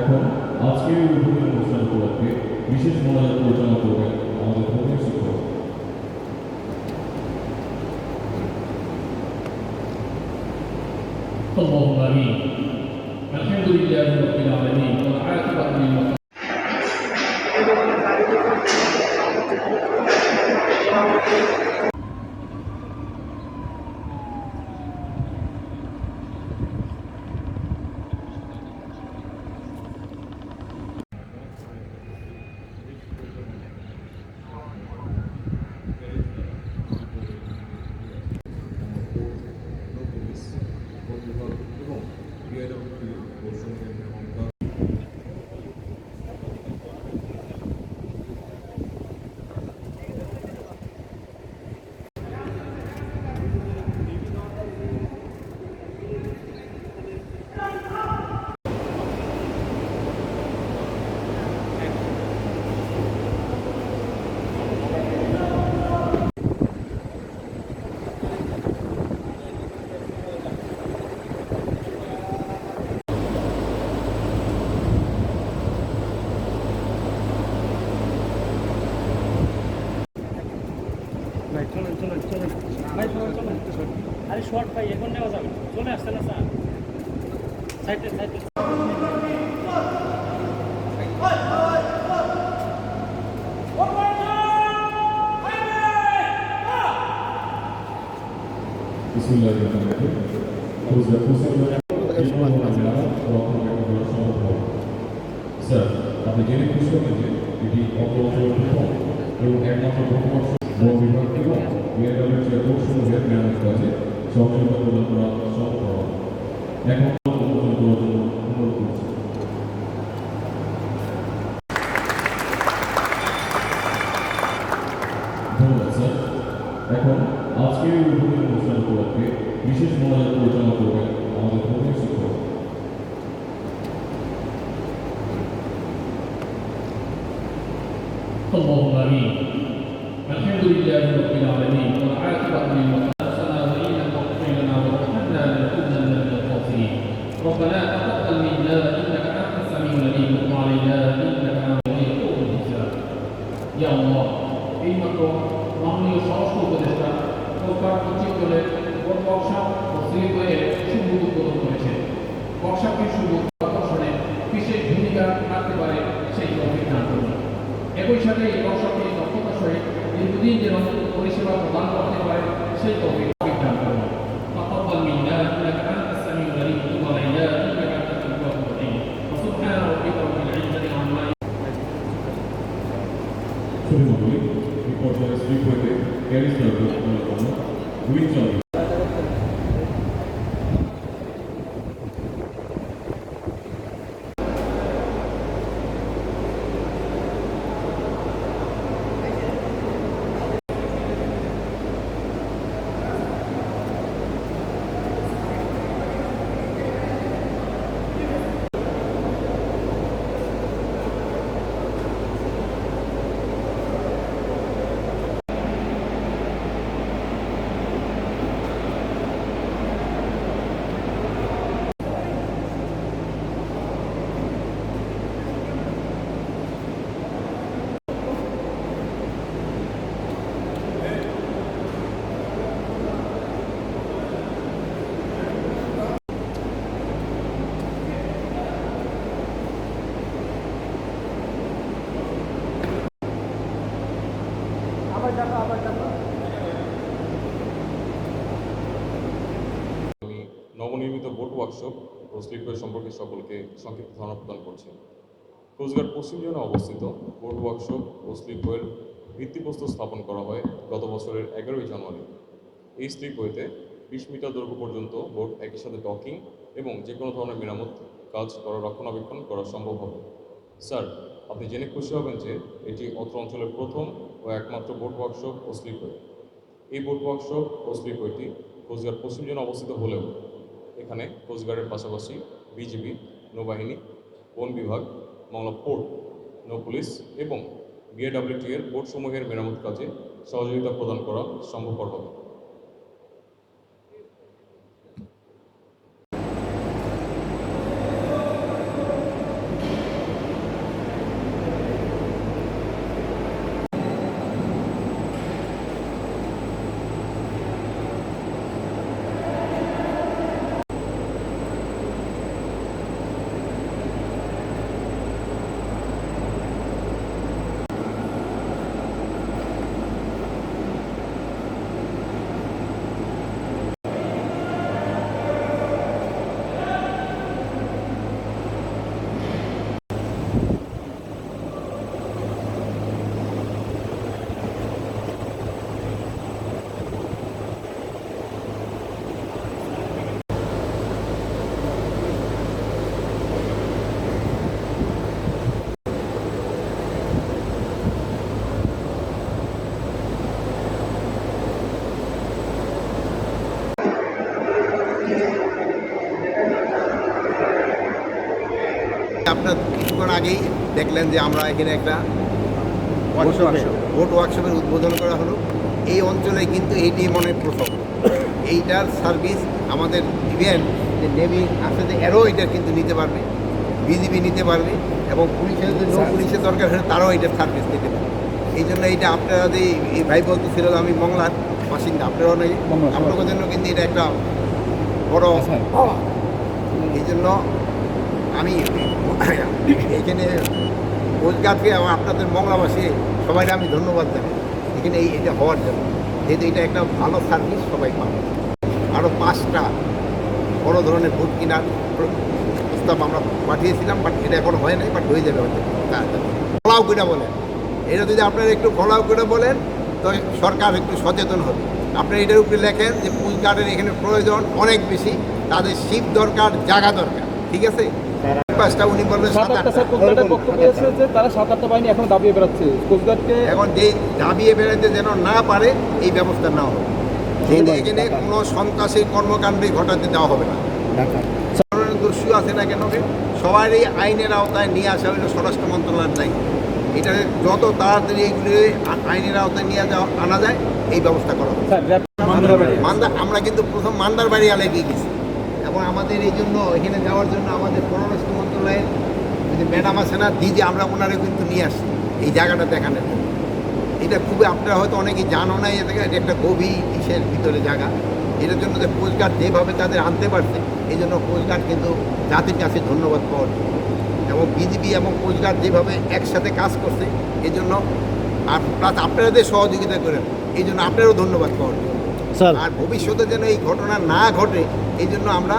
এখন আজকের এই উদ্বোধনী অনুষ্ঠান উপলক্ষে বিশেষ মনোযোগ পরিচালনা করবেন আমাদের প্রধান শিক্ষক اللهم امين الحمد لله رب ভাই চলেন চলেন চলেন। ভাই চলেন চলেন। আরে শর্ট ভাই এখন নেওয়া যাবে। না। চলে আসছে না স্যার। সাইডে স্যার আপনি জেনে খুশি হবেন যে এটি অপর অঞ্চলের প্রথম এবং একমাত্র বহুবর্ষ বন বিভাগ এবং বিআইডব্লিউ চেয়ারসমূহের মেরামত কাজে সহযোগিতা প্রদান করা সম্ভব হবে এখন উন্মোচন করার জন্য অনুরোধ করছি ধন্যবাদ স্যার এখন আজকের এই উদ্বোধনী অনুষ্ঠান উপলক্ষে বিশেষ মনোযোগ পরিচালনা করবেন আমাদের প্রধান শিক্ষক اللهم امين الحمد لله رب একই সাথে এই ওয়ার্কশপে দক্ষতা সহিত দীর্ঘদিন যেন পরিষেবা প্রদান করতে পারে সেই তৌফিক দান করুন تقبل منا انك انت السميع العليم وتب علينا انك انت التواب الرحيم وسبحان ربك رب العزه عما ছবি মন্ডলী এই পর্যায়ে স্ত্রী হইতে ক্যারিস লাগবে জন্য দুই চাবি নবনির্মিত বোট ওয়ার্কশপ ও স্লিপওয়ে সম্পর্কে সকলকে সংক্ষিপ্ত ধারণা প্রদান করছি। কোস্টগার্ড পশ্চিম জোনে অবস্থিত বোট ওয়ার্কশপ ও স্লিপওয়ের ভিত্তিপ্রস্তর স্থাপন করা হয় গত বছরের এগারোই জানুয়ারি। এই স্লিপওয়েতে বিশ মিটার দৈর্ঘ্য পর্যন্ত বোট একই সাথে ডকিং এবং যে কোনো ধরনের মেরামত কাজ করা রক্ষণাবেক্ষণ করা সম্ভব হবে। স্যার, আপনি জেনে খুশি হবেন যে এটি অত্র অঞ্চলের প্রথম ও একমাত্র বোট ওয়ার্কশপ ও স্লিপওয়ে এই বোট ওয়ার্কশপ ও স্লিপওয়েটি কোস্টগার্ড পশ্চিম জোনে অবস্থিত হলেও এখানে কোস্টগার্ডের পাশাপাশি বিজিবি, নৌবাহিনী, বন বিভাগ, মংলা পোর্ট, নৌ পুলিশ এবং বিএডাব্লিউটি এর বোটসমূহের মেরামত কাজে সহযোগিতা প্রদান করা সম্ভবপর হবে। আপনার কিছুক্ষণ আগেই দেখলেন যে আমরা এখানে একটা ভোট ওয়ার্কশপের উদ্বোধন করা হলো। এই অঞ্চলে কিন্তু এইটি মনে প্রথম এইটার সার্ভিস আমাদের ইভেন যে নেভি আছে যে এরও এটা কিন্তু নিতে পারবে বিজিবি নিতে পারবে এবং পুলিশের যদি নৌ পুলিশের দরকার হয় তারাও এটার সার্ভিস নিতে পারবে। এই জন্য এইটা আপনারা যে এই ভাই বলতেছিল আমি মংলার বাসিন্দা আপনারাও নেই আপনাদের জন্য কিন্তু এটা একটা বড় পাওয়া এই জন্য আমি এখানে এবং আপনাদের মংলাবাসী সবাই আমি ধন্যবাদ জানাই। এখানে এই এটা হওয়ার জন্য। যেহেতু এটা একটা ভালো সার্ভিস সবাই পাবে। আরও পাঁচটা বড় ধরনের ভোট কেনার প্র- প্রস্তাব আমরা পাঠিয়েছিলাম বাট এটা এখন হয় নাই বাট হয়ে যাবে হয়তো। ফলাও করে বলেন। এটা যদি আপনারা একটু ফলাও করে বলেন, তো সরকার একটু সচেতন হবে। আপনারা এটার উপরে লেখেন যে পুলকার্ডের এখানে প্রয়োজন অনেক বেশি, তাদের শিপ দরকার, জায়গা দরকার। ঠিক আছে? পাঁচটা উনি বলবেন সাত সাত আটটা। আটটা স্যার কোচগার্ডের পক্ষ দিয়েছে যে তারা সাত আটটা বাহিনী এখন দাবিয়ে বেড়াচ্ছে। কোচগার্ডকে এখন যে দাবিয়ে বেড়াতে যেন না পারে এই ব্যবস্থা না হবে। এখানে কোনো সন্ত্রাসী কর্মকাণ্ডই ঘটাতে দেওয়া হবে না। দস্যু আছে না কেন সবারই আইনের আওতায় নিয়ে আসা হলো স্বরাষ্ট্র মন্ত্রণালয়ের দায়িত্ব। এটা যত তাড়াতাড়ি এগুলি আইনের আওতায় নিয়ে যাওয়া আনা যায় এই ব্যবস্থা করা হবে। আমরা কিন্তু প্রথম মান্দার বাড়ি আলে গিয়ে গেছি। এবং আমাদের এই জন্য এখানে যাওয়ার জন্য আমাদের পররাষ্ট্র মন্ত্রণালয়ের যে ম্যাডাম আছে না, দিদি, আমরা ওনারা কিন্তু নিয়ে আসছি। এই জায়গাটা দেখানোর জন্য। এটা খুবই, আপনারা হয়তো অনেকেই জানো না এটা এটা একটা গভীর ইসের ভিতরে জায়গা। এটার জন্য যে কোচগার্ড যেভাবে তাদের আনতে পারছে, এই জন্য কোচগার্ড কিন্তু জাতির কাছে ধন্যবাদ পাওয়ার। এবং বিজিবি এবং কোচগার্ড যেভাবে একসাথে কাজ করছে, এই জন্য আর প্লাস সহযোগিতা করেন এই জন্য আপনারও ধন্যবাদ পাওয়ার আর ভবিষ্যতে যেন এই ঘটনা না ঘটে এই জন্য আমরা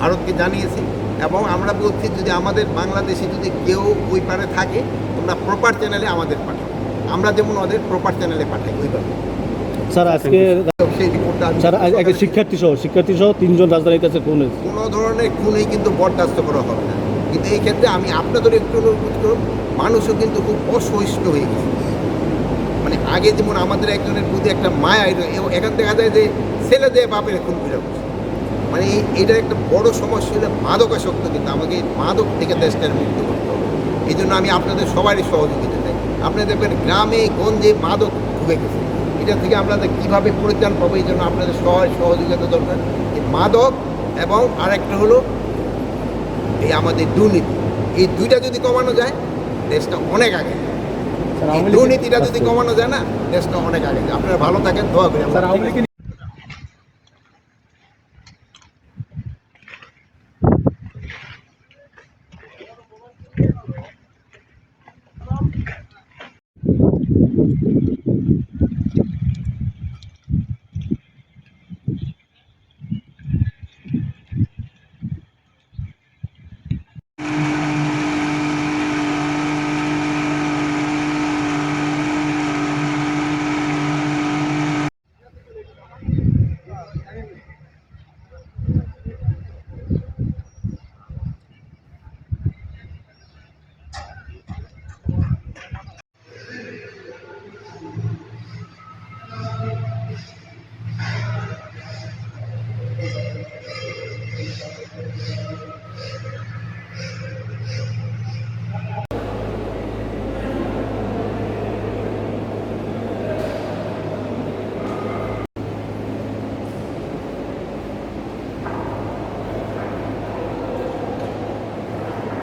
ভারতকে জানিয়েছি এবং আমরা বলছি যদি আমাদের বাংলাদেশে যদি কেউ ওই পারে থাকে তোমরা প্রপার চ্যানেলে আমাদের পাঠাও। আমরা যেমন ওদের প্রপার চ্যানেলে পাঠাই ওইভাবে স্যার আজকে স্যার একটা শিক্ষার্থী সহ শিক্ষার্থী সহ তিনজন রাজধানীতে আছে কোন কোনো ধরনের খুনই কিন্তু বরদাস্ত করা হবে না। কিন্তু এই ক্ষেত্রে আমি আপনাদের একটু অনুরোধ করব মানুষও কিন্তু খুব অসহিষ্ণু হয়ে গেছে। আগে যেমন আমাদের একজনের প্রতি একটা মায়া এখান দেখা যায় যে ছেলে দিয়ে বাপের খুন বসে। মানে এটা একটা বড় সমস্যা হলে মাদকাসক্ত কিন্তু আমাকে মাদক থেকে দেশটার মুক্ত করতে হবে। এই জন্য আমি আপনাদের সবারই সহযোগিতা চাই। আপনি দেখবেন গ্রামে, গঞ্জে মাদক ঢুকে গেছে। এটা থেকে আপনাদের কীভাবে পরিত্রাণ পাবো, এই জন্য আপনাদের সবাই সহযোগিতা দরকার। এই মাদক এবং আরেকটা হলো এই আমাদের দুর্নীতি। এই দুইটা যদি কমানো যায়, দেশটা অনেক আগে দুর্নীতিটা যদি কমানো যায় না দেশটা অনেক আগে। আপনারা ভালো থাকেন দোয়া করি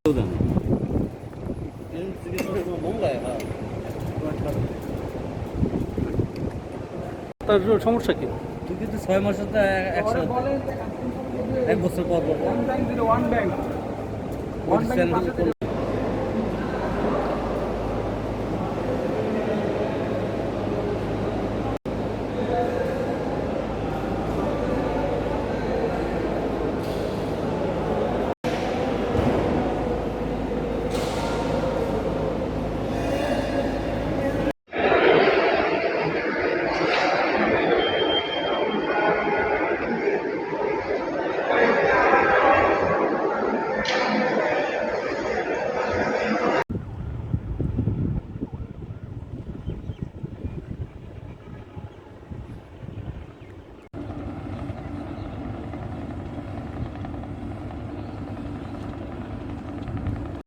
লীগের তার সমস্যা কি? তুই কিন্তু ছয় মাসের তো একসাথে। এক বছর পর পর